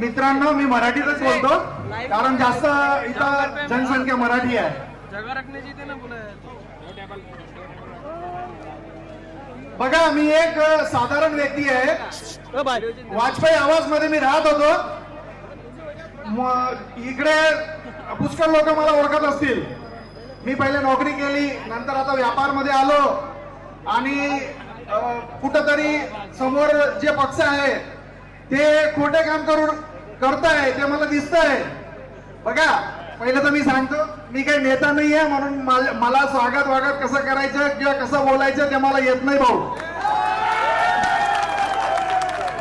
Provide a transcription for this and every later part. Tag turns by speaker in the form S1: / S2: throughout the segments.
S1: मित्रांनो मी मराठीतच बोलतो. कारण जास्त इथं जनसंख्या मराठी आहे. बघा मी एक साधारण व्यक्ती आहे. वाजपेयी आवाजमध्ये मी राहत होतो. इकडे पुष्कळ लोक मला ओळखत असतील. मी पहिले नोकरी केली नंतर आता व्यापारमध्ये आलो. आणि कुठंतरी समोर जे पक्ष आहे ते खोटे काम करून करताय ते मला दिसत आहे बघा पहिलं तर मी सांगतो मी काही नेता नाही आहे म्हणून मला- मला स्वागत वागत कसं करायचं किंवा कसं बोलायचं ते मला येत नाही भाऊ.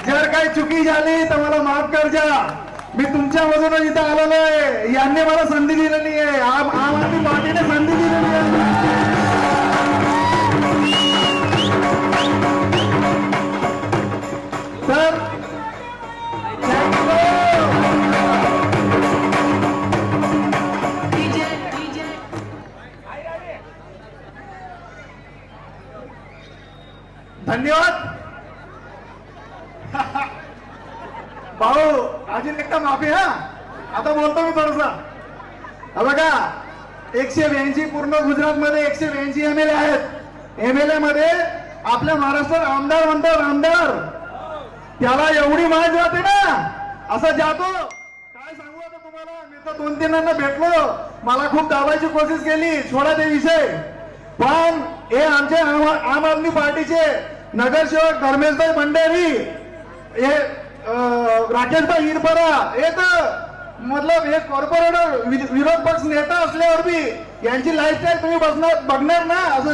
S1: जर काही चुकी झाली तर मला माफ करजा. मी तुमच्या मधूनच इथं आलेलो आहे. यांनी मला संधी दिलेली आहे. आम आदमी पार्टीने संधी दिली धन्यवाद. भाऊ अजून एकदा माफी हा? आता बोलतो मी थोडस. बघा एकशे ब्याऐंशी पूर्ण गुजरात मध्ये एकशे ब्याऐंशी एम एल ए आहेत. एम एल ए मध्ये आपल्या महाराष्ट्रात आमदार म्हणतात आमदार त्याला एवढी माहिती जाते ना असं जातो. काय सांगू आता तुम्हाला? मी तर दोन तीनांना भेटलो. मला खूप दाबायची कोशिश केली. सोडा ते विषय. पण हे आमचे आम आदमी पार्टीचे नगरसेवक धर्मेशभाई भंडारी हे राकेशभाई हिरपरा हे तर मतलब हे कॉर्पोरेटर विरोध पक्ष नेता असल्यावर बी यांची लाईफस्टाईल तुम्ही बसणार बघणार ना. असं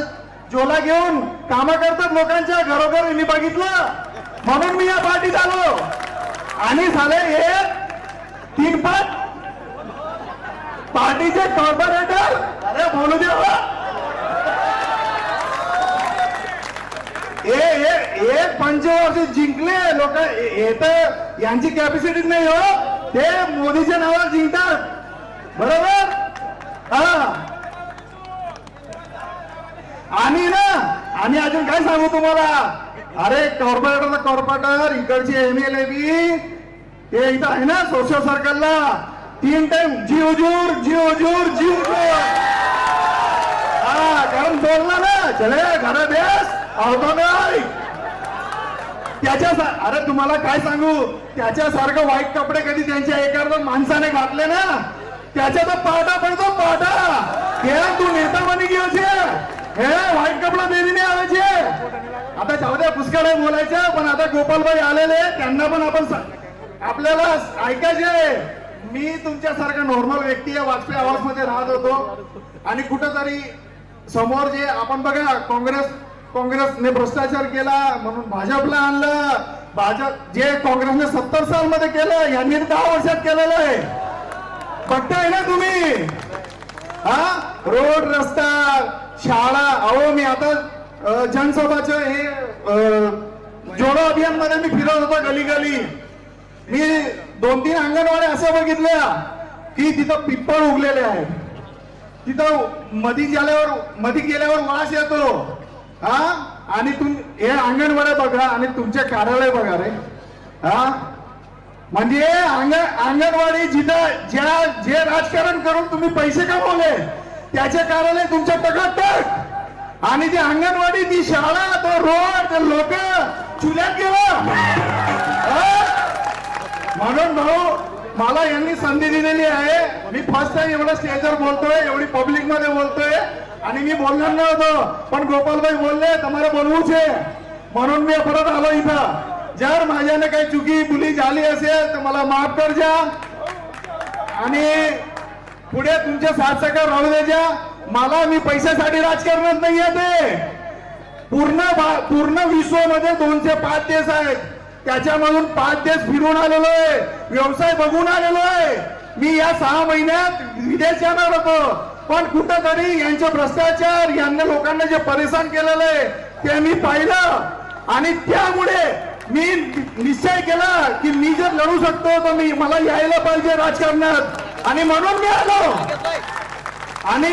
S1: जोला घेऊन कामं करतात लोकांच्या घरोघर मी बघितलं. म्हणून मी या पार्टीत आलो. आणि झाले हे तीन पाच. पार्टीचे कॉर्पोरेटर अरे बोलू दे हो. हे हे हे पंचवर्ष जिंकले लोक हे तर यांची कॅपॅसिटी नाही हो. ते मोदीच्या नावावर जिंकतात. बरोबर? हा. आणि ना आणि अजून काय सांगू तुम्हाला? अरे कॉर्पोरेटर कॉर्पोरेटर इकडची एम एल ए बी ते इथं आहे ना सोशल सर्कलला तीन टाइम जीव जूर जीव जूर जीव हा कारण बोलला ना चले घर बेस आवतो नाही त्याच्या अरे तुम्हाला काय सांगू? त्याच्यासारखं वाईट कपडे कधी त्यांच्या एखाद्या माणसाने घातले ना? त्याच्या तर पाटा पडतो पाटा. हे तू नेता बनी गयो छे हे वाईट कपडा देरी नाही आता जाऊ द्या पुष्कळ बोलायचं पण आता गोपालभाई आलेले त्यांना पण आपण आपल्याला ऐकायचे. मी तुमच्यासारखा नॉर्मल व्यक्ती आहे वाजपेयी आवाजमध्ये राहत होतो. आणि कुठंतरी समोर जे आपण बघा काँग्रेस काँग्रेसने भ्रष्टाचार केला म्हणून भाजपला आणलं. भाजप जे काँग्रेसने सत्तर साल मध्ये केलं यांनी दहा वर्षात केलेलं आहे. बघताय ना तुम्ही? हा? रोड रस्ता शाळा अहो मी आता अ, जनसभाचं हे जोडो अभियानमध्ये मी फिरत होतो गली गली मी दोन तीन अंगणवाड्या अशा बघितल्या की तिथं पिप्पळ उगलेले आहेत. तिथं मधी गेल्यावर मधी गेल्यावर वास येतो. आणि तुम हे अंगणवाड्या बघा आणि तुमचे कार्यालय बघा रे. हा? म्हणजे अंगण अंगणवाडी जिथं ज्या जे राजकारण करून तुम्ही पैसे कमवले त्याचे कार्यालय तुमच्या टक आणि ती अंगणवाडी ती शाळा तो रोड ते लोक चुल्यात गेलं. म्हणून भाऊ मला यांनी संधी दिलेली आहे. मी फर्स्ट टाइम एवढं स्टेजवर बोलतोय एवढी पब्लिकमध्ये बोलतोय. आणि मी बोलणार नव्हतो पण गोपालभाई बोलले तुम्हाला बोलवूच आहे. म्हणून मी परत आलो इथं. जर माझ्याने काही चुकी बुली झाली असेल तर मला माफ कर जा. आणि पुढे तुमच्या साथ सकार राहू द्या मला मी पैशासाठी राजकारणात नाही येते पूर्ण पूर्ण विश्वामध्ये दोनशे पाच देश आहेत. त्याच्यामधून पाच देश फिरून आलेलो आहे. व्यवसाय बघून आलेलो आहे. मी या सहा महिन्यात विदेश येणार होतो. पण कुठंतरी यांचे भ्रष्टाचार यांना लोकांना जे परेशान केलेलं आहे ते मी पाहिलं. आणि त्यामुळे मी निश्चय केला की मी जर लढू शकतो तर मी मला यायला पाहिजे राजकारणात. आणि म्हणून मी आलो. आणि